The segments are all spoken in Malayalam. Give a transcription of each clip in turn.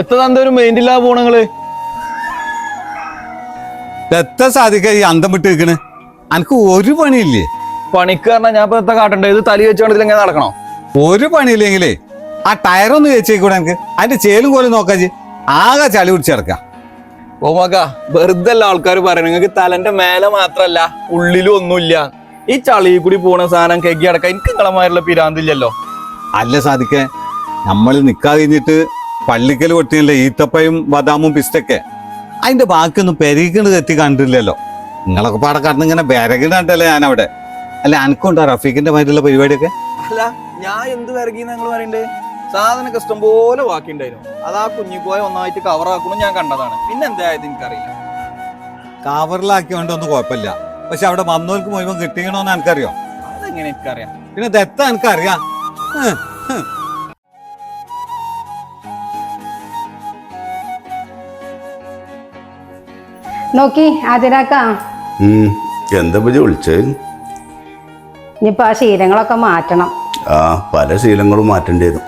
എത്ര തന്തോരും മെയിന്റെ ഇല്ലാതെ പോണങ്ങൾ എത്ര സാധിക്ക ഈ അന്തം വിട്ട് നിൽക്കണ്. അനക്ക് ഒരു പണിയില്ലേ? പണിക്ക് പറഞ്ഞാൽ ഞാൻ ഇപ്പൊ എത്ര കാട്ടണ്ടേ? ഇത് തലി വെച്ചോണ്ടതിൽ എങ്ങനെ നടക്കണോ? ഒരു പണിയില്ലെങ്കിലേ ആ ടയറൊന്ന് വെച്ചേക്കൂടെ എനിക്ക് അതിന്റെ ചേലും കോലും നോക്കാജി ആകെ ചളി പിടിച്ചിറക്കാം ഓമാക്ക വെറുതെ അല്ല ആൾക്കാർ പറയണ. നിങ്ങൾക്ക് തലന്റെ മേലെ മാത്രല്ല ഉള്ളിലും ഒന്നുമില്ല. ഈ ചളി കൂടി പോണ സാധനം കെക്കി അടക്കാൻ എനിക്ക് നിങ്ങളമാരുള്ള പിരാന്തില്ലല്ലോ അല്ല സാധിക്കേ. നമ്മൾ നിൽക്കാതിരിഞ്ഞിട്ട് പള്ളിക്കൽ കൊട്ടിയല്ലേ ഈത്തപ്പയും ബദാമും പിസ്റ്റൊക്കെ. അതിന്റെ ബാക്കിയൊന്നും പെരുകിണ്ട് തെറ്റി കണ്ടില്ലല്ലോ. നിങ്ങളൊക്കെ പാടെ കടന്ന് ഇങ്ങനെ വിരകിടണ്ടല്ലേ ഞാൻ അവിടെ അല്ല അനക്കുണ്ടോ റഫീഖിന്റെ മാതിരിയുള്ള പരിപാടിയൊക്കെ? അല്ല ഞാൻ എന്ത് നിങ്ങൾ പറയണ്ടേ? സാധനമൊക്കെ ഇഷ്ടം പോലെ ബാക്കിയുണ്ടായിരുന്നു. അത് ആ കുഞ്ഞിക്കോയ ഒന്നായിട്ട് കവറാക്കണം ഞാൻ കണ്ടതാണ്. പിന്നെ എന്തായത് എനിക്കറിയില്ല. കവറിലാക്കിയോണ്ടൊന്നും കുഴപ്പമില്ല. പക്ഷെ അവിടെ വന്നവർക്ക് മുഴുവൻ കിട്ടിയണോന്ന് എനിക്കറിയോ അതെങ്ങനെ എനിക്കറിയാം. പിന്നെ ദത്ത എനിക്കറിയാം. നോക്കി ആതിരാക്കാം ഉം. എന്താ പറ്റി വിളിച്ചേ? ഇനിയിപ്പോൾ ആ ശീലങ്ങളൊക്കെ മാറ്റണം. ആ പല ശീലങ്ങളും മാറ്റേണ്ടി വരും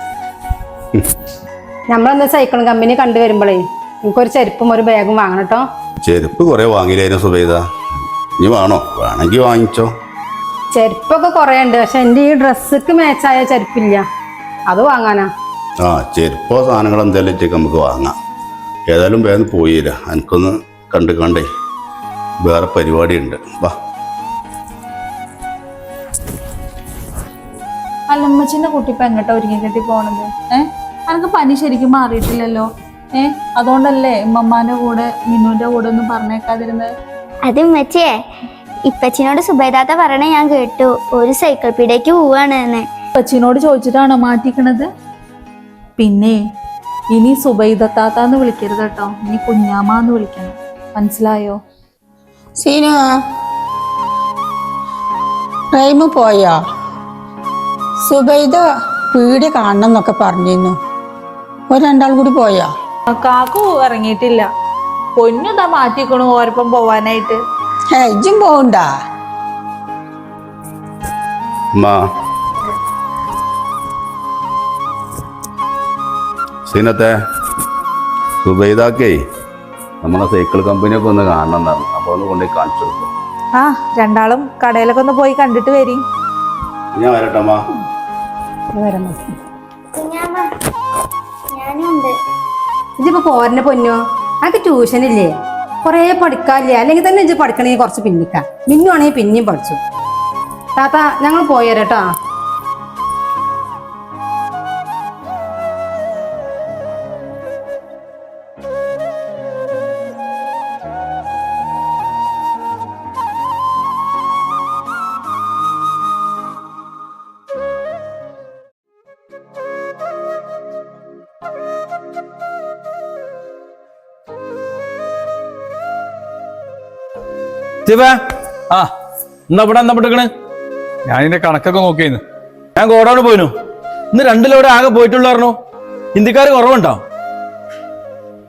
നമ്മളന്ന് സൈക്കിൾ കമ്പനി കണ്ടുവരുമ്പോഴേ എനിക്കൊരു ചെരുപ്പും ഒരു ബാഗും വാങ്ങണം കേട്ടോ ചെരുപ്പ് കുറെ വാങ്ങിയില്ലായിരുന്നു സുബൈദ? ഇനി വേണോ? വേണമെങ്കിൽ വാങ്ങിച്ചോ. ചെരുപ്പൊക്കെ കുറേ ഉണ്ട് പക്ഷെ എന്റെ ഈ ഡ്രസ്സക്ക് മാച്ചായ ചെരുപ്പില്ല. അത് വാങ്ങാനാ? ആ ചെരുപ്പോ സാധനങ്ങൾ എന്തെങ്കിലും നമുക്ക് വാങ്ങാം. ഏതായാലും വേഗം പോയില്ല എനിക്കൊന്ന് കണ്ടു കണ്ടേ. വേറെ പരിപാടിയുണ്ട്. വാ. അല്ലമ്മച്ചിന്റെ കുട്ടി ഇപ്പൊ എങ്ങോട്ടാ ഒരുങ്ങി കെട്ടി പോണത്? ഏഹ് അനക്ക് പനി ശരിക്കും മാറിയിട്ടില്ലല്ലോ. ഏഹ് അതുകൊണ്ടല്ലേ ഉമ്മമ്മാന്റെ കൂടെ മിന്നുന്റെ കൂടെ ഒന്നും പറഞ്ഞേക്കാതിരുന്നത്? അതും ഉമ്മച്ചിയെ ഇപ്പച്ചിനോട് സുബൈദാത്ത പറയണ ഞാൻ കേട്ടു. ഒരു സൈക്കിൾ പീടേക്ക് പോവാണ് എന്ന്. ഇപ്പച്ചിനോട് ചോദിച്ചിട്ടാണോ മാറ്റിക്കണത്? പിന്നെ ഇനി സുബൈദത്താത്താന്ന് വിളിക്കരുത് കേട്ടോ. ഇനി കുഞ്ഞാമ്മന്ന് വിളിക്കണം. മനസ്സിലായോ? സീനു ടൈം പോയോ? സുബൈദ വീട് കാണണം എന്നൊക്കെ പറഞ്ഞിരുന്നു. ഒരു രണ്ടാൾ കൂടി പോയോ? കാക്കു ഇറങ്ങിയിട്ടില്ല. പൊന്നുതാ മാറ്റിക്കണു ഓരപ്പം പോവാനായിട്ട്. പോകണ്ടാ സീനത്തെ സുബൈദാക്കേ നമ്മളെ സൈക്കിൾ കമ്പനിയൊക്കെ ഒന്ന് കാണണം എന്നാണ്. അപ്പോൾ ഒന്ന് കൊണ്ടുപോയി കാണിച്ചു കൊടുക്കും. ആ രണ്ടാളും കടയിലൊക്കെ ഒന്ന് പോയി കണ്ടിട്ട് വരി. ഞാൻ വരട്ടമ്മാ ഞാനുണ്ട്. ഇതിപ്പോ പോരനെ പൊന്നോ? അതൊക്കെ ട്യൂഷൻ ഇല്ലേ കുറേ പഠിക്കാല്ലേ അല്ലെങ്കിൽ തന്നെ ഇജ്ജ് പഠിക്കണമെങ്കിൽ കുറച്ച് പിന്നിക്കാം. മിന്നുവാണെങ്കിൽ പിന്നെയും പഠിച്ചു. താത്ത ഞങ്ങൾ പോയേരട്ടോ ശിവ ആ എന്നാ ഇവിടെ എന്താ പെട്ടെക്കണ് ഞാൻ ഇതിന്റെ കണക്കൊക്കെ നോക്കിയിരുന്നു ഞാൻ ഗോഡൌണ് പോയിനു. ഇന്ന് രണ്ട് ലോടെ ആകെ പോയിട്ടുള്ളായിരുന്നു ഹിന്ദിക്കാർ കുറവുണ്ടോ?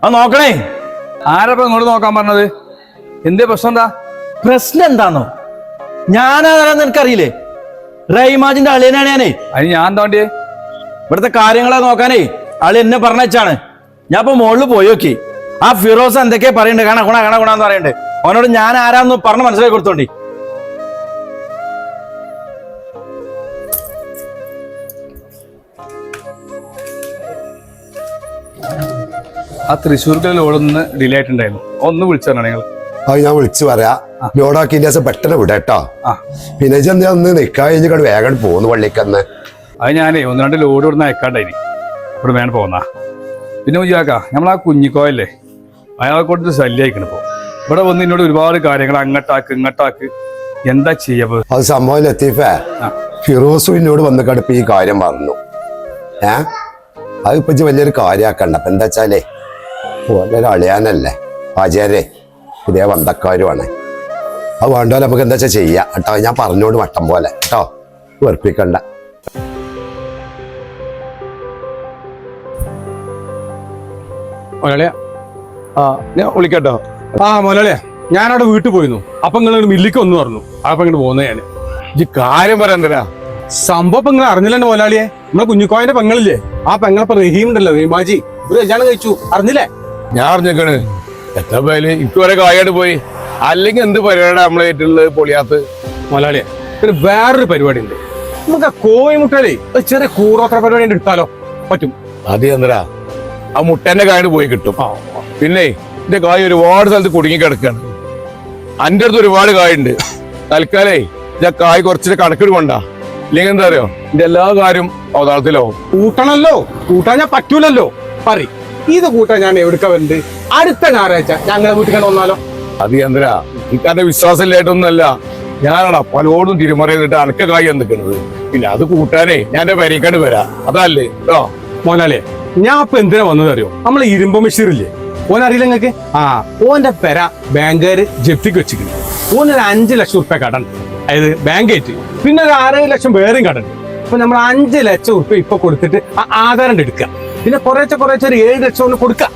ആ നോക്കണേ. ആരപ്പം ഇങ്ങോട്ട് നോക്കാൻ പറഞ്ഞത്? എന്തേ പ്രശ്നം എന്താ? പ്രശ്നം എന്താണോ ഞാനാണെന്ന് എനിക്കറിയില്ലേ റൈമാജിന്റെ അളിയനാണ് ഞാനേ. അത് ഞാൻ തോണ്ടിയേ ഇവിടുത്തെ കാര്യങ്ങളെ നോക്കാനേ അളി എന്നെ പറഞ്ഞാണ് ഞാൻ ഇപ്പൊ മുകളിൽ പോയി നോക്കി. ആ ഫിറോസ് എന്തൊക്കെയാ പറയണ്ടേ? കാണാ ഗുണ കാണാ ഗുണ എന്ന് പറയണ്ടേ. അവനോട് ഞാൻ ആരാന്ന് പറഞ്ഞ് മനസ്സിലാക്കി കൊടുത്തോണ്ടി. ആ തൃശ്ശൂർക്കൽ ലോഡൊന്ന് ഡിലേ ആയിട്ടുണ്ടായിരുന്നു. ഒന്ന് വിളിച്ചു നിങ്ങൾ അത് ഞാൻ വിളിച്ചു പറയാ. ലോഡാക്കിന്റെ ദിവസം പെട്ടെന്ന് വിടാം കേട്ടോ. ആ. പിന്നെ ചെന്ന് ഒന്ന് നിക്കാൻ കഴിഞ്ഞിട്ട് വേഗം പോകുന്നു പള്ളിക്കന്ന് അത് ഞാനേ ഒന്ന് രണ്ട് ലോഡ് ഇവിടുന്ന് അയക്കാണ്ടായി ഇവിടെ വേണം പോന്നാ. പിന്നെ വിചാക്ക നമ്മൾ ആ കുഞ്ഞിക്കോയല്ലേ? അയാളെ കൊണ്ട് ശല്യമായിക്കണം ഇപ്പോൾ ഇവിടെ വന്ന് എന്നോട് ഒരുപാട് കാര്യങ്ങൾ അങ്ങട്ടാക്ക് ഇങ്ങട്ടാക്ക്. എന്താ ചെയ്യപ്പോ അത് സംഭവം ലത്തീഫേ. ഫിറോസു എന്നോട് വന്ന് കടുപ്പ് ഈ കാര്യം പറഞ്ഞു. ഏ? അത് ഇപ്പൊ വലിയൊരു കാര്യമാക്കണ്ട അപ്പൊ എന്താ വെച്ചാലേ വലിയൊരു അളിയാനല്ലേ? ആചാര്യ ഇതേ വന്തക്കാരുമാണ് അത് വേണ്ടപോലെ നമുക്ക് എന്താ വെച്ചാൽ ചെയ്യാം. കേട്ടോ ഞാൻ പറഞ്ഞോണ്ട് വട്ടം പോലെ. കേട്ടോ വെറുപ്പിക്കണ്ട. ഒരാളിയാ. ആ ഞാൻ വിളിക്കട്ടോ. ആ മുതലാളിയ ഞാനവിടെ വീട്ടിൽ പോയിരുന്നു. അപ്പൊ നിങ്ങൾ മില്ലിക്ക് ഒന്ന് പറഞ്ഞു. അപ്പൊ ഇങ്ങോട്ട് പോന്നെ ഞാൻ ഈ കാര്യം പറയാൻ തരാ സംഭവം നിങ്ങൾ അറിഞ്ഞില്ലേ മോലാളിയെ നമ്മളെ കുഞ്ഞിക്കോയന്റെ പെങ്ങളില്ലേ? ആ പെങ്ങളിപ്പോ റഹീം ഉണ്ടല്ലോ റഹീമാജി ഒരു കല്യാണം കഴിച്ചു. അറിഞ്ഞില്ലേ? ഞാൻ അറിഞ്ഞേക്കണ് എത്ര പേര്? ഇപ്പൊ വരെ കായായിട്ട് പോയി. അല്ലെങ്കിൽ എന്ത് പരിപാടിയാണ് നമ്മളെ ഏറ്റുള്ളത് പൊളിയാത്ത്? മോലാളിയെ പിന്നെ വേറൊരു പരിപാടി ഉണ്ട് നമുക്ക് ആ കോഴിമുട്ടയിലേ ഒരു ചെറിയ കൂറോത്ര പരിപാടി എടുത്താലോ പറ്റും. അത് എന്തരാ ആ മുട്ടേന്റെ കായിട്ട് പോയി കിട്ടും. പിന്നെ എന്റെ കായ് ഒരുപാട് സ്ഥലത്ത് കുടുങ്ങി കിടക്കാണ് അന്റെ അടുത്ത് ഒരുപാട് കായുണ്ട്. തൽക്കാലേ ഞാൻ കായ് കുറച്ചിട്ട് കണക്കിട് കൊണ്ടാ. ഇല്ലെങ്കിൽ എന്താ അറിയോ? എന്റെ എല്ലാ കാര്യം അവതാളത്തിലാവും. കൂട്ടണല്ലോ. കൂട്ടാൻ ഞാൻ പറ്റൂലല്ലോ. പറ ഇത് കൂട്ടാൻ ഞാൻ എവിടുക്ക അടുത്ത ഞായറാഴ്ച ഞങ്ങളെ വീട്ടിൽ കണ്ട് വന്നാലോ? അത് ചന്ദ്ര ഇക്കാരുടെ എന്റെ വിശ്വാസം ഇല്ലായിട്ടൊന്നുമല്ല ഞാനാടാ പലരോടും തിരുമറിയിട്ട് അനക്ക കായ് നിൽക്കുന്നത് പിന്നെ അത് കൂട്ടാനേ ഞാൻ എന്റെ പരിക്കാണ്ട് വരാം. അതല്ലേ? കേട്ടോ? മോനാലേ ഞാൻ ഇപ്പൊ എന്തിനാ വന്നതറിയോ നമ്മളെ ഇരുമ്പ് മെഷീറില്ലേ ഓൻ അറിയില്ല നിങ്ങൾക്ക് ആ ഓന്റെ പെര ബാങ്കുകാര് ജപ്തിക്ക് വെച്ചിരിക്കുന്നു. ഓനൊരു അഞ്ച് ലക്ഷം ഉറുപ്പ്യ കടൻ അതായത് ബാങ്ക് ആയിട്ട് പിന്നെ ഒരു ആറേഴ് ലക്ഷം വേറെയും കടൻ അപ്പൊ നമ്മൾ അഞ്ച് ലക്ഷം ഉറുപ്പ്യ ഇപ്പൊ കൊടുത്തിട്ട് ആ ആധാരം എടുക്കുക. പിന്നെ കുറേശ്ശെ കുറേശ്ശെ ഒരു ഏഴ് ലക്ഷം ഒന്ന് കൊടുക്കാം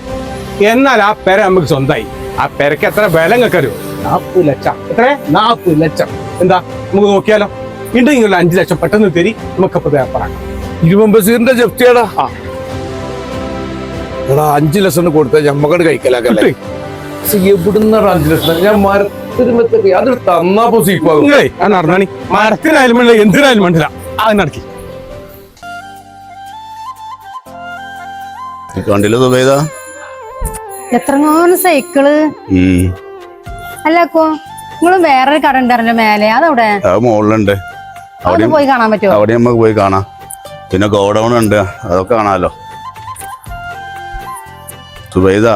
എന്നാൽ ആ പെര നമുക്ക് സ്വന്തമായി. ആ പെരക്ക് എത്ര വില നിങ്ങൾക്ക് അറിയോ? നാൽപ്പത് ലക്ഷം. എത്ര? നാൽപ്പത് ലക്ഷം. എന്താ? നമുക്ക് നോക്കിയാലോ. ഉണ്ടെങ്കിൽ അഞ്ചു ലക്ഷം പെട്ടെന്ന് തരി. നമുക്കപ്പോ പേപ്പറാക്കാം ഇരുപമ്പസീറിന്റെ ജപ്തിയാടാ. എടാ അഞ്ച് ലക്ഷം കൊടുത്താൽ ഞമ്മക്കട് കഴിക്കലാക്കല്ലേ? എവിടുന്ന അഞ്ചു ലക്ഷം? ഞാൻ മരത്തിരുമ്പത്തേക്ക് അത് തന്നാപ്പോ സീപ്പാകും നിങ്ങളെ ഞാൻ നടന്നാണി. മരത്തിനായാലും വേണ്ടില്ല എന്തിനായാലും വേണ്ടില്ല. അത് നടക്കി. കണ്ടില്ല സുബൈദ എത്രങ്ങാനും സൈക്കിൾ. അല്ലക്കോ നിങ്ങളും വേറൊരു കട ഉണ്ടായിരുന്നല്ലോ മേലെ. അതവിടെ? മോളിലുണ്ട്. അവിടെ പോയി കാണാൻ പറ്റുമോ അവിടെ നമുക്ക് പോയി കാണാം. പിന്നെ ഗോഡൗൺ ഉണ്ട് അതൊക്കെ കാണാലോ. സുബൈദ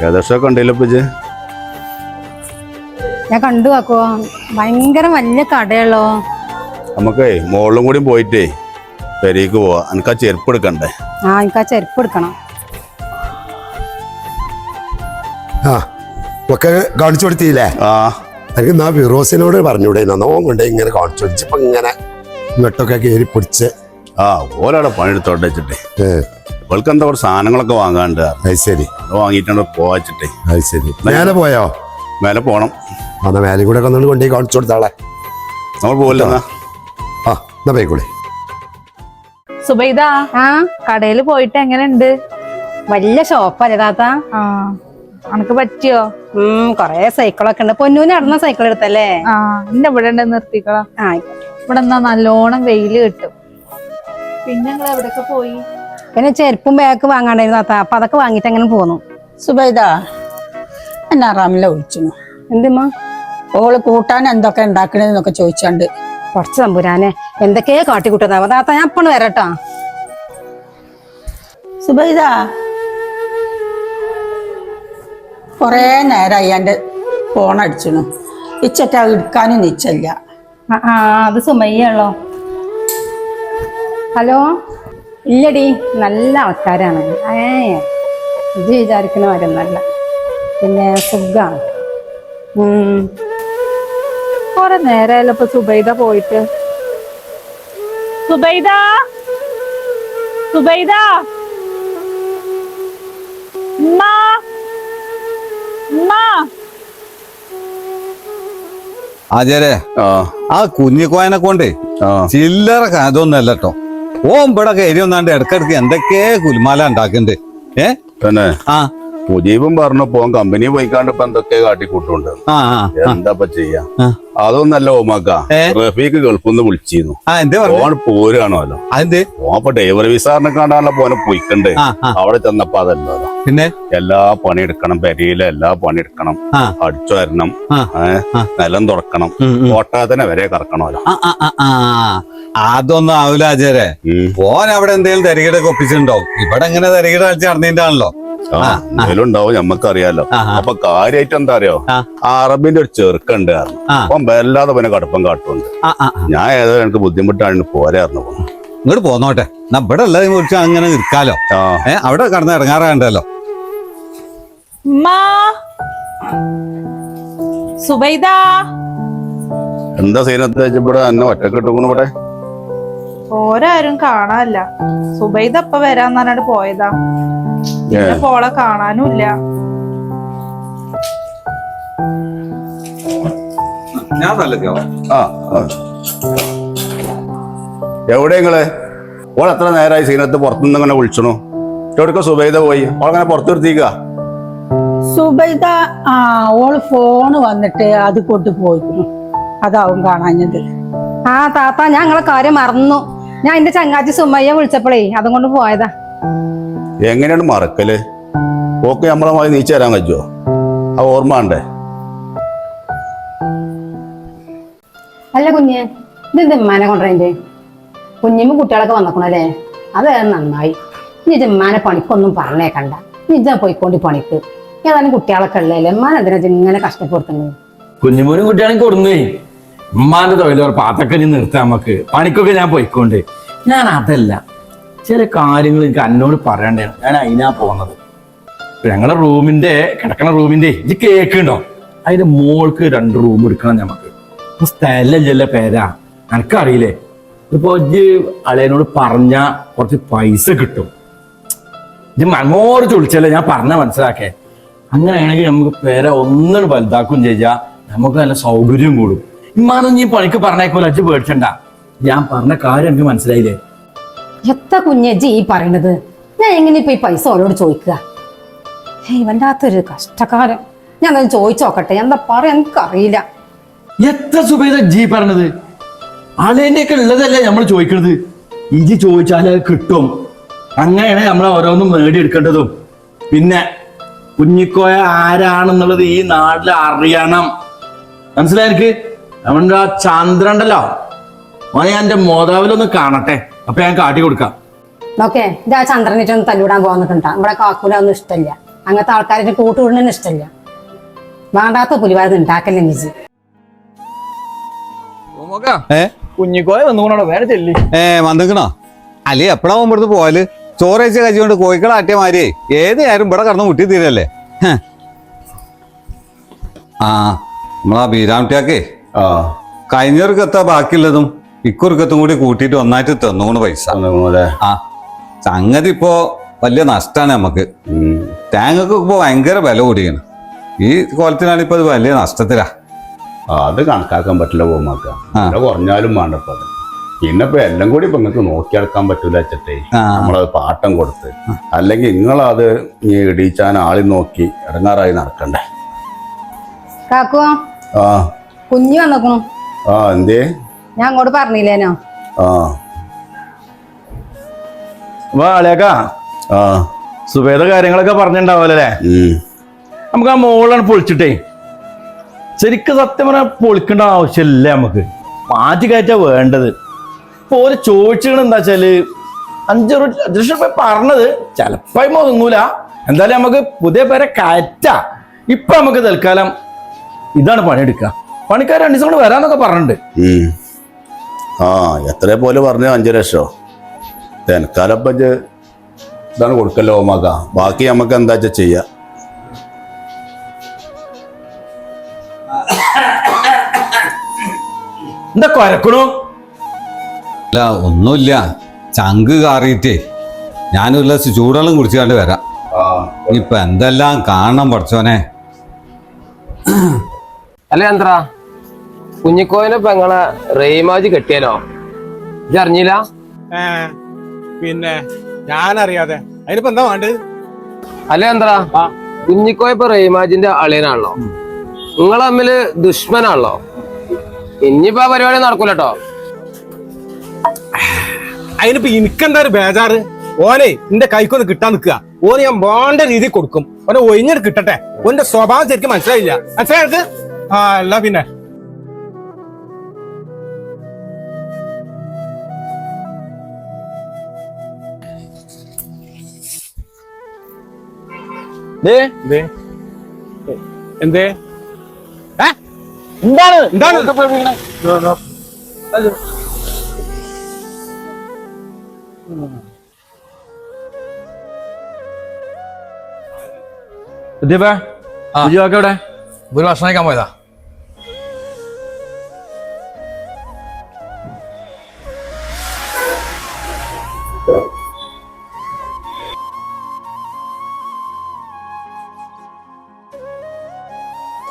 ഏകദേശം കണ്ടില്ല ഇപ്പച്ച്? ഞാൻ കണ്ടു അക്കോ ഭയങ്കര വലിയ കടയുള്ളോ നമുക്കേ മോളിലും കൂടി പോയിട്ടേ പെരേക്ക് പോവാ. എനിക്ക് ആ ചെരുപ്പ് എടുക്കണ്ടേ? ആ എനിക്ക് ആ ചെരുപ്പ് എടുക്കണം. ആ ഒക്കെ കാണിച്ചു കൊടുത്തില്ലേ? ആ. എനിക്ക് നാ ഫിറോസിനോട് പറഞ്ഞൂടെ നന്നോം കൊണ്ട് ഇങ്ങനെ കാണിച്ചു കൊടുത്തിപ്പോ ഇങ്ങനെ ഇങ്ങോട്ടൊക്കെ കയറി പിടിച്ച്. ആ ഓരവിടെ പണിയെടുത്തോട്ടെ വെച്ചിട്ടേ. ഏ, അവൾക്ക് എന്താ കുറച്ച് സാധനങ്ങളൊക്കെ വാങ്ങാണ്ട് അത് ശരി. അത് വാങ്ങിയിട്ടാണ് പോവാച്ചിട്ടേ. അത് ശരി. മേലെ പോയോ? മേലെ പോണം. അന്ന് മേലെ കൂടെ ഒക്കെ ഒന്ന് കൊണ്ടുപോയി കാണിച്ചു കൊടുത്താളെ നമ്മൾ പോകില്ലെന്നാ ആ എന്നാ പോയിക്കോളെ. സുബൈദ ആ? കടയിൽ പോയിട്ട് എങ്ങനെയുണ്ട്? വലിയ ഷോപ്പല്ലേ താത്ത? ആ. അനക്ക് പറ്റിയോ? ഉം കൊറേ സൈക്കിളൊക്കെ ഉണ്ട്. പൊന്നൂന് നടന്ന സൈക്കിൾ എടുത്തല്ലേ? ആ എന്റെ ഇവിടെ ഉണ്ട് നിർത്തിക്കളാ. ആ ഇവിടെ എന്നാ നല്ലോണം വെയിൽ കിട്ടും. പിന്നെ ഞങ്ങൾ എവിടെയൊക്കെ പോയി? പിന്നെ ചെരുപ്പും ബാഗ് വാങ്ങാണ്ടായിരുന്നു താത്ത. അപ്പൊ അതൊക്കെ വാങ്ങിട്ട് അങ്ങനെ പോന്നു. സുബൈദ എന്നെ റാമില വിളിച്ചു എന്തുമാ ഓൾ കൂട്ടാൻ എന്തൊക്കെ ഉണ്ടാക്കണെന്നൊക്കെ ചോദിച്ചാണ്ട്. കുറച്ച് തമ്പുരാനെ കാട്ടി കാട്ടിക്കൂട്ടുന്ന താത്ത ഞാൻ അപ്പണ് വരട്ടാ. സുബൈദ കൊറേ നേരമായി എന്റെ ഫോൺ അടിച്ചു ഇച്ചറ്റ എടുക്കാനും നിച്ചല്ല ആ അത് സുമയ്യുള്ളോ ഹലോ? ഇല്ലടി നല്ല ആൾക്കാരാണ് ഏ ഇത് വിചാരിക്കണ നല്ല പിന്നെ സുഖാണ്. കൊറേ നേരമല്ലോ ഇപ്പൊ സുബൈദ പോയിട്ട്. സുബൈദ? സുബൈദ? ഉമ്മ? ഉമ്മ? ആചാരെ ആ. കുഞ്ഞിക്കോയനെ കൊണ്ടേ ചില്ലറ അതൊന്നല്ല കേട്ടോ. ഓൻ ഇവിടെ കയറി ഒന്നാണ്ട് ഇടക്കിടക്ക് എന്തൊക്കെ കുലുമാല ഉണ്ടാക്കുന്നുണ്ട് ഏ? തന്നെ. ആ. മുജീബും പറഞ്ഞു പോൻ കമ്പനി പോയിക്കാണ്ട് ഇപ്പൊ എന്തൊക്കെ കാട്ടിക്കൂട്ടുണ്ട്. എന്താ ചെയ്യാ. അതൊന്നല്ല ഓമാക്ക? റഫീഖ് ഗൾഫിന്ന് വിളിച്ചിരുന്നു. ഓൺ പോരാണല്ലോ. ഓൻ ഡ്രൈവർ വിസാറിനെ കാണാനുള്ള പോനെ പോയിക്കണ്ട്. അവിടെ ചെന്നപ്പോ അതല്ലോ പിന്നെ? എല്ലാ പണി എടുക്കണം പെരയിലെ എല്ലാ പണി എടുക്കണം. അടിച്ചു വരണം. നിലം തുറക്കണം. ഉം. വരെ കറക്കണമല്ലോ. അതൊന്നും ആവില്ല ആചാരെ. ഉം. അവിടെ എന്തെങ്കിലും തരികിടൊക്കെ ഒപ്പിച്ചിട്ടുണ്ടോ ഇവിടെ എങ്ങനെ തരികിട കളിച്ച് നടന്നിട്ടാണല്ലോ. ആ എന്തെങ്കിലും ഉണ്ടാവും ഞമ്മക്കറിയാലോ. അപ്പൊ കാര്യമായിട്ട് എന്താ അറിയോ? അറബിന്റെ ഒരു ചെറുക്കുണ്ട് അപ്പൊ വല്ലാതെ പിന്നെ കടുപ്പം ആ. ഞാൻ ഏതോ എനിക്ക് ബുദ്ധിമുട്ടാണ് പോരായിരുന്നു ഇങ്ങോട്ട് പോന്നോട്ടെ. ഇവിടെ ഉള്ളതിനെ കുറിച്ച് അങ്ങനെ നിൽക്കാലോ. അവിടെ കടന്ന് ഇറങ്ങാറുണ്ടല്ലോ ഉമ്മ. സുബൈദ. എന്താ സീനത്ത് വെച്ചപ്പോഴെ എന്നെ ഒറ്റയ്ക്ക് ഇവിടെ? ഓരാരും കാണാനില്ല. സുബൈദ അപ്പൊ വരാന്ന് പറഞ്ഞിട്ട് പോയതാ. പിന്നെ പോളെ ആ ആ. എവിടെ നിങ്ങൾ? ഓൾ എത്ര നേരമായി സീനത്ത് പുറത്തുനിന്ന് ഇങ്ങനെ വിളിച്ചണു? എവിടെയൊക്കെ സുബൈദ പോയി? ഓളങ്ങനെ പുറത്തു നിർത്തിക്ക സുബൈദ ആ ഓൾ ഫോണ് വന്നിട്ട് അത് കൊണ്ട് പോയിരുന്നു അതാവും കാണാഞ്ഞത്. ആ താത്ത ഞാൻ നിങ്ങളെ കാര്യം മറന്നു. ഞാൻ എന്റെ ചങ്ങാച്ചി സുമയ്യ വിളിച്ചപ്പോഴേ അതും കൊണ്ട് പോയതാ. എങ്ങനെയാണ് മറക്കൽ? ഓക്കെ നമ്മളെ മതി നീച്ചു തരാൻ പറ്റുമോ ആ ഓർമ്മ ഉണ്ടേ അല്ല കുഞ്ഞെ ഇതെന്ത് ഉമ്മാനെ കൊണ്ടുവരേന്റെ കുഞ്ഞിമ്മ കുട്ടികളൊക്കെ വന്നേക്കണല്ലേ? അത് നന്നായി. ഇനി ഇത് ഉമ്മാനെ പണിക്കൊന്നും പറഞ്ഞേക്കണ്ട. ഇനി ഇജ്ജാ പോയിക്കൊണ്ട് പണിക്ക്. ഏതാനും കുട്ടികളൊക്കെ ഉള്ളതല്ലേ? ഉമ്മാൻ എന്തിനാ ഇജ്ജ് ഇങ്ങനെ കഷ്ടപ്പെടുത്തുന്നത് കുഞ്ഞുമോനും കുട്ടിയാണെങ്കിൽ കൊടുന്നേ. ഉമ്മാന്റെ തൊഴിലുറപ്പ് അതൊക്കെ നീ നിർത്താം നമുക്ക്. പണിക്കൊക്കെ ഞാൻ പോയിക്കൊണ്ട്. ഞാൻ അതല്ല. ചില കാര്യങ്ങൾ എനിക്ക് എന്നോട് പറയണ്ടേ ഞാൻ അതിനാ പോകുന്നത് ഞങ്ങളെ ഞങ്ങളുടെ റൂമിന്റെ കിടക്കണ റൂമിന്റെ ഇത് കേൾക്കുന്നുണ്ടോ അതിന്റെ മോൾക്ക് രണ്ട് റൂം എടുക്കണം നമുക്ക് ഇപ്പൊ ചില പേരാ. എനിക്കറിയില്ലേ ഇപ്പൊ ഇജ്ജ് അളിയനോട് പറഞ്ഞ കുറച്ച് പൈസ കിട്ടും. ഇത് മനോട് ചൊളിച്ചല്ലേ ഞാൻ പറഞ്ഞ മനസ്സിലാക്കേ. അങ്ങനെയാണെങ്കിൽ നമുക്ക് പേരെ ഒന്നും വലുതാക്കും ചെയ്യാ. നമുക്ക് നല്ല സൗകര്യം കൂടും. ഇമ്മാനും ഈ പണിക്ക് പറഞ്ഞേക്കോലെ അച്ഛൻ പേടിച്ചണ്ട. ഞാൻ പറഞ്ഞ കാര്യം എനിക്ക് മനസ്സിലായില്ലേ? എത്ര കുഞ്ഞെ ഇജ്ജ് ഈ പറയണത്? ഞാൻ എങ്ങനെ ഇപ്പൊ ഈ പൈസ ഓരോട് ചോദിക്കുക? ഹേയ് വല്ലാത്തൊരു കഷ്ടക്കാലം ഞാൻ അത് ചോദിച്ചു നോക്കട്ടെ. എന്താ പറയാ? എനിക്കറിയില്ല. എത്ര സുബേദ ജി പറഞ്ഞത് ആളേന്റെ ഒക്കെ ഉള്ളതല്ലേ നമ്മൾ ചോദിക്കണത്? ഇജി ചോദിച്ചാൽ അത് കിട്ടും. അങ്ങനെയാണ് നമ്മൾ ഓരോന്നും നേടിയെടുക്കേണ്ടതും പിന്നെ കുഞ്ഞിക്കോയ ആരാണെന്നുള്ളത് ഈ നാട്ടിൽ അറിയണം. മനസ്സിലായിരിക്കും നമ്മുടെ ആ ചന്ദ്രണ്ടല്ലോ ഓനെ എന്റെ മോതാവിലൊന്ന് കാണട്ടെ. അപ്പൊ ഞാൻ കാട്ടി കൊടുക്കാം. നോക്കേ ഇതാ ചന്ദ്രനിട്ടൊന്ന് തല്ലിവിടാൻ പോകുന്നിട്ടുണ്ടാ നമ്മുടെ കാക്കൂല ഒന്നും ഇഷ്ടമില്ല അങ്ങനത്തെ ആൾക്കാരെ കൂട്ടുകൂടുന്നതിന് ഇഷ്ടമില്ല വേണ്ടാത്ത പുലിവാരത് ഉണ്ടാക്കല്ലേ നിജി. കുഞ്ഞിക്കോയ വന്നുകൊണ്ടോ വേറെ ചെല്ലി. ഏ വന്നിക്കണോ? അല്ലേ എപ്പോഴാ ഇവിടുന്ന് പോയാൽ ചോറയച്ച കഴിച്ചുകൊണ്ട് കോഴിക്കള മാരി ഏത് നേരം ഇവിടെ കടന്ന് മുട്ടി തീരല്ലേ. ആ നമ്മളാ ബീരാമിട്ടിയാക്കേ ആ. കഴിഞ്ഞവർക്കെത്താ ബാക്കിയുള്ളതും? ഇക്കുറുക്കത്തും കൂടി കൂട്ടിയിട്ട് ഒന്നായിട്ട് തന്നോണ് പൈസ. ആ. സംഗതി ഇപ്പോ വലിയ നഷ്ടമാണ് നമുക്ക്. തേങ്ങക്ക് ഇപ്പോ ഭയങ്കര വില കൂടിയാണ്. ഈ കോലത്തിനാണ് ഇപ്പൊ വലിയ നഷ്ടത്തിലാ. ആ, അത് കണക്കാക്കാൻ പറ്റില്ല പോകുമാക്ക കുറഞ്ഞാലും വേണ്ടപ്പോ അത്. പിന്നെ ഇപ്പൊ എല്ലാം കൂടി ഇപ്പൊ നിങ്ങൾക്ക് നോക്കിയെടുക്കാൻ പറ്റൂല വെച്ചിട്ടേ നമ്മളത് പാട്ടം കൊടുത്ത്. അല്ലെങ്കിൽ നിങ്ങളത് ഈ ഇടിച്ചാൻ ആളി നോക്കി ഇടങ്ങാറായി നടക്കണ്ടേ? കാക്കു ആ. കുഞ്ഞു വന്നേക്കണു. ആ എന്തേ? ഞാൻ അങ്ങോട്ട് പറഞ്ഞില്ലേനോ? ആ. വാ അളിയാക്കാ ആ. സുബേദ കാര്യങ്ങളൊക്കെ പറഞ്ഞിട്ടുണ്ടാവല്ലേ. നമുക്ക് ആ മോളാണ് പൊളിച്ചിട്ടേ. ശരിക്കും സത്യം പറഞ്ഞാൽ പൊളിക്കേണ്ട ആവശ്യമില്ല നമുക്ക്. മാറ്റി കയറ്റാ വേണ്ടത്. ഇപ്പൊ ഒരു ചോദിച്ചത് എന്താ വെച്ചാൽ അഞ്ചു ലക്ഷം രൂപ പറഞ്ഞത് ചിലപ്പോ അതിമ്മ ഒതുങ്ങൂല. എന്തായാലും നമുക്ക് പുതിയ പേരെ കയറ്റ. ഇപ്പൊ നമുക്ക് തൽക്കാലം ഇതാണ് പണിയെടുക്കുക പണിക്കാർ രണ്ടു ദിവസം കൊണ്ട് വരാന്നൊക്കെ പറഞ്ഞിട്ടുണ്ട്. ആ എത്ര പോലെ പറഞ്ഞു അഞ്ചു ലക്ഷോ? തെനക്കാലപ്പം ഇതാണ് കൊടുക്കല്ലോ ഓമാക്ക. ബാക്കി നമുക്ക് എന്താ വെച്ചാ ചെയ്യാ? എന്താ കൊരക്കണു? അല്ല ഒന്നുമില്ല. ചങ്ക് കാറിയിട്ടേ. ഞാനൊരു ഗ്ലാസ് ചൂടുവെള്ളം കുടിച്ചുകൊണ്ട് വരാം. ഇനിയിപ്പൊ എന്തെല്ലാം കാണണം പഠിച്ചോനെ? അല്ലേ ചന്ദ്ര കുഞ്ഞിക്കോയിനെ പെങ്ങളെ റെയ്മാജ് കെട്ടിയാലോ? ഇത് അറിഞ്ഞില്ല? പിന്നെ ഞാനറിയാതെ. അതിനിപ്പോ എന്താ വേണ്ടത്? അല്ല എന്താ? കുഞ്ഞിക്കോയ ഇപ്പൊ റെയ്മാജിന്റെ അളിയനാണല്ലോ. നിങ്ങൾ തമ്മിൽ ദുഷ്മനാണല്ലോ. ഇനിയിപ്പോ ആ പരിപാടി നടക്കൂലട്ടോ അതിനിപ്പോ എനിക്കെന്താ ഒരു ബേജാറ്? ഓനെ എന്റെ കൈക്കൊന്ന് കിട്ടാൻ നിൽക്കുക. ഓന് ഞാൻ വേണ്ട രീതിയിൽ കൊടുക്കും. ഓനെ ഒഴിഞ്ഞിട്ട് കിട്ടട്ടെ. ഓന്റെ സ്വഭാവം ശരിക്കും മനസ്സിലായില്ല. മനസ്സിലായത് ആ അല്ല പിന്നെ. എന്തേ? എന്താണ്? എന്താണ്? ദീപേ വിജയൊക്കെ എവിടെ? ഒരു ഭക്ഷണം കഴിക്കാൻ പോയതാ.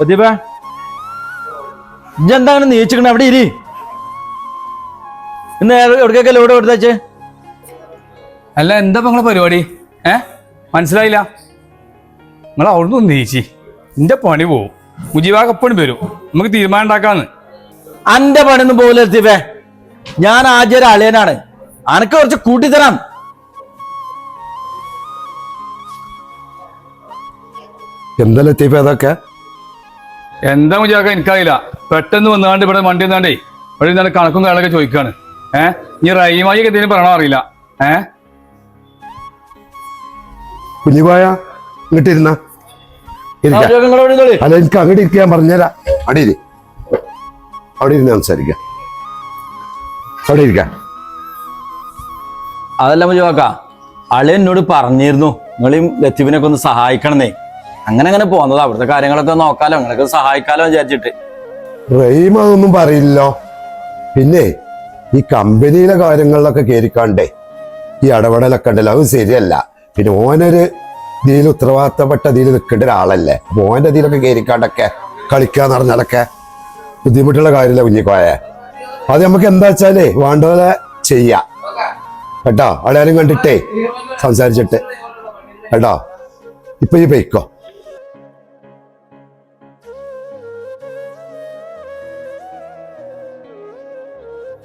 ദീപേ ഇജ്ജെന്താണ് നീച്ചിക്കണ? അവിടെ ഇരി. ഇന്ന് എവിടേക്കൊക്കെ ഇവിടെ കൊടുത്തേ അല്ല എന്താ നിങ്ങളെ പരിപാടി? ഏ? മനസ്സിലായില്ല. നിങ്ങൾ അവിടുന്ന് നീച്ചി. എന്റെ പണി പോവും. മുജീബാക്ക് എപ്പോഴും വരും. നമുക്ക് തീരുമാനം ഉണ്ടാക്കാന്ന്. അന്റെ പണിയൊന്നും പോകില്ല ദീപേ ഞാൻ ആദ്യ ഒരു അളിയനാണ്. അനക്ക് കുറച്ച് കൂട്ടിത്തരാം എന്തല്ലേ ലത്തീഫ അതൊക്കെ എന്താ മുജാക്ക എനിക്കറിയില്ല. പെട്ടെന്ന് വന്നാണ്ട് ഇവിടെ വണ്ടി വന്നാണ്ടേ ഇവിടെ നല്ല കണക്കും കാര്യങ്ങളൊക്കെ ചോദിക്കാണ്. ഏഹ് ഇനി റൈമായി എന്തെങ്കിലും പറയണോ അറിയില്ല. ഏഹ് കുഞ്ഞുപോയ ഇങ്ങോട്ട് ഇരുന്ന. അല്ല എനിക്ക് അങ്ങോട്ട് ഇരിക്കാൻ പറഞ്ഞുതരാം. അവിടെ ഇരി. അവിടെ ഇരുന്ന് സംസാരിക്കാം. അവിടെ ഇരിക്കാം. അതല്ല മുജുവാക്ക അളിയൻ എന്നോട് പറഞ്ഞിരുന്നു നിങ്ങളീ ലത്തീഫിനൊക്കെ ഒന്ന് സഹായിക്കണമെന്നേ അങ്ങനെ അങ്ങനെ പോകുന്നത്. അവിടുത്തെ കാര്യങ്ങളൊക്കെ നോക്കാലോ നിങ്ങൾക്ക് സഹായിക്കാലോ വിചാരിച്ചിട്ട്. റഹീം അതൊന്നും പറയില്ലോ. പിന്നെ ഈ കമ്പനിയിലെ കാര്യങ്ങളിലൊക്കെ കയറിക്കാണ്ടേ ഈ ഇടപെടലൊക്കെ ഉണ്ടല്ലോ അത് ശരിയല്ല. പിന്നെ ഓനൊരു ഇതിൽ ഉത്തരവാദിത്തപ്പെട്ട ഇതിൽ നിൽക്കേണ്ട ഒരാളല്ലേ. അപ്പൊ ഓന്റെ ഇതിലൊക്കെ കയറിക്കാണ്ടൊക്കെ കളിക്കാന്ന് പറഞ്ഞാലൊക്കെ ബുദ്ധിമുട്ടുള്ള കാര്യമില്ല കുഞ്ഞിക്കോയെ അത് നമുക്ക് എന്താ വെച്ചാലേ വേണ്ടപോലെ ചെയ്യാം. കേട്ടോ? ആളെയാരും കണ്ടിട്ടേ സംസാരിച്ചിട്ട്. കേട്ടോ? ഇപ്പൊ ഈ പൊയ്ക്കോ.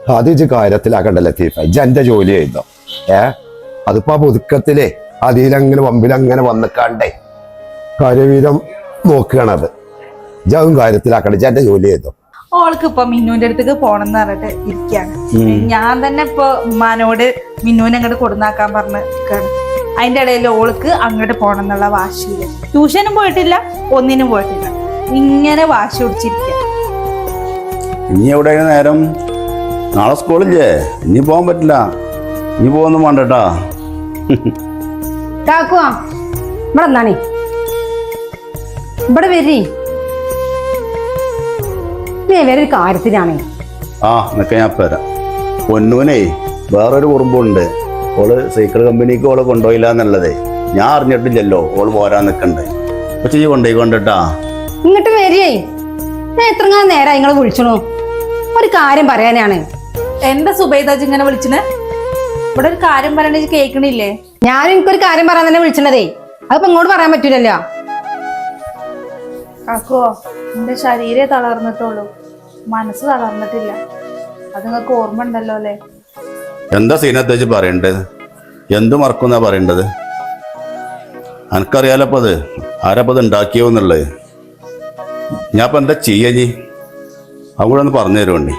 അത് ഇജ്ജ് കാര്യത്തിലാക്കണ്ട ലത്തീഫ. ഇജ്ജ് എന്റെ ജോലി ചെയ്തോ ഏ? അതിപ്പോ ആ പുതുക്കത്തിലേ അതിലങ്ങനെ വമ്പിലങ്ങനെ വന്നിക്കാണ്ടേ കാര്യവീരം നോക്കുകയാണത്. ഇജ്ജ് അതും കാര്യത്തിലാക്കണ്ട. ഇജ്ജ് എന്റെ ജോലി ചെയ്തോ ഓൾക്ക് ഇപ്പൊ മിന്നുവിന്റെ അടുത്തേക്ക് പോണെന്ന് പറഞ്ഞിട്ട് ഇരിക്കാണ്. ഞാൻ തന്നെ ഇപ്പൊ ഉമ്മാനോട് മിന്നുവിനെ അങ്ങോട്ട് കൊടുന്നാക്കാൻ പറഞ്ഞ് നിൽക്കാണ് അതിന്റെ ഇടയിൽ ഓൾക്ക് അങ്ങോട്ട് പോണം എന്നുള്ള വാശിയിൽ. ട്യൂഷനും പോയിട്ടില്ല ഒന്നിനും പോയിട്ടില്ല. ഇങ്ങനെ വാശി പിടിച്ചിരിക്കുക ഇനി എവിടെ നേരം? നാളെ സ്കൂളില്ലേ? ഇനി പോകാൻ പറ്റില്ല. ഇനി പോകുന്നു വേണ്ടട്ടാ. കാക്കുവാ ഇവിടെ എന്നാണേ ഇവിടെ വരി. വേറൊരു കാര്യത്തിനാണേ. ആ എന്നൊക്കെ ഞാൻ വരാം പൊന്നൂനെ വേറൊരു കുറുമ്പുണ്ട്. ഓൾ സൈക്കിൾ കമ്പനിക്ക് ഓൾ കൊണ്ടുപോയില്ല എന്നുള്ളതേ ഞാൻ അറിഞ്ഞിട്ടില്ലല്ലോ. ഓൾ പോരാൻ നിൽക്കണ്ടേ അപ്പൊ ചെയ്യ കൊണ്ടുപോയി കൊണ്ടിട്ടാ ഇങ്ങോട്ട് വരിയേ. ഞാൻ എത്ര നേരം നിങ്ങളെ വിളിച്ചണോ? ഒരു കാര്യം പറയാനാണ്. എന്താ സുബൈദാജ് ഇങ്ങനെ വിളിച്ചത്? ഇവിടെ ഒരു കാര്യം പറയണ കേൾക്കണില്ലേ? ഞാൻ എനിക്കൊരു കാര്യം പറയാൻ തന്നെ വിളിച്ചണതേ. അതിപ്പോ ഇങ്ങോട്ട് പറയാൻ പറ്റൂലല്ലോ. കാക്കോ എന്റെ ശരീരേ തളർന്നിട്ടുള്ളൂ. മനസ്സ് തളർന്നിട്ടില്ല. അത് നിങ്ങൾക്ക് ഓർമ്മ ഉണ്ടല്ലോ അല്ലേ? എന്താ സീനത്തേച്ച് പറയണ്ടത് എന്ത് മറക്കുന്നാ പറയേണ്ടത്? എനിക്കറിയാലോ അപ്പൊ അത്. ആരപ്പത് ഉണ്ടാക്കിയോ എന്നുള്ളത് ഞാൻ അപ്പൊ എന്താ ചെയ്യാ നീ അവിടെ ഒന്ന് പറഞ്ഞു തരുമോണ്ടി